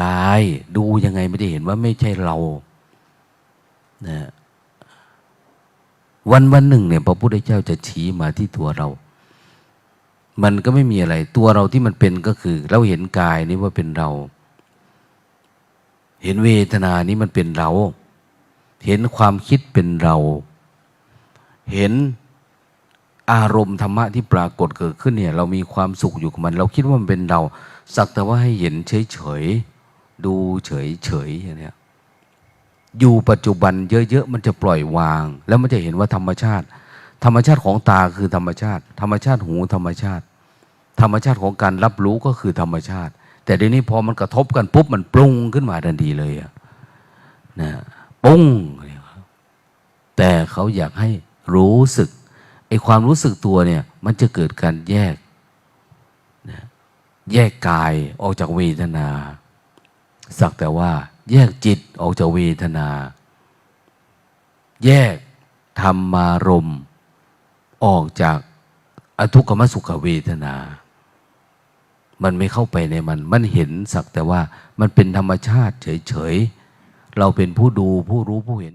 กาย ดูยังไงไม่ได้เห็นว่าไม่ใช่เรานะวันวันหนึ่งเนี่ยพระพุทธเจ้าจะชี้มาที่ตัวเรา มันก็ไม่มีอะไร ตัวเราที่มันเป็นก็คือ เราเห็นกายนี้ว่าเป็นเรา เห็นเวทนานี้มันเป็นเรา เห็นความคิดเป็นเรา เห็นอารมณ์ธรรมะที่ปรากฏเกิดขึ้นเนี่ย เรามีความสุขอยู่กับมัน เราคิดว่ามันเป็นเรา สักแต่ว่าให้เห็นเฉยๆ ดูเฉยๆอย่างนี้อยู่ปัจจุบันเยอะๆมันจะปล่อยวาง แล้วมันจะเห็นว่าธรรมชาติ ธรรมชาติของตาคือธรรมชาติ ธรรมชาติหูธรรมชาติ ธรรมชาติของการรับรู้ก็คือธรรมชาติ แต่เดี๋ยวนี้พอมันกระทบกันปุ๊บมันปรุงขึ้นมาทันทีเลยอะนะปุ้งแต่เขาอยากให้รู้สึกไอ้ความรู้สึกตัวเนี่ย มันจะเกิดการแยกนะแยกกายออกจากเวทนา สักแต่ว่า แยกจิตออกจากเวทนา แยกธรรมารมณ์ออกจากอทุกขมสุขเวทนา มันไม่เข้าไปในมัน มันเห็นสักแต่ว่ามันเป็นธรรมชาติเฉยๆ เราเป็นผู้ดูผู้รู้ผู้เห็น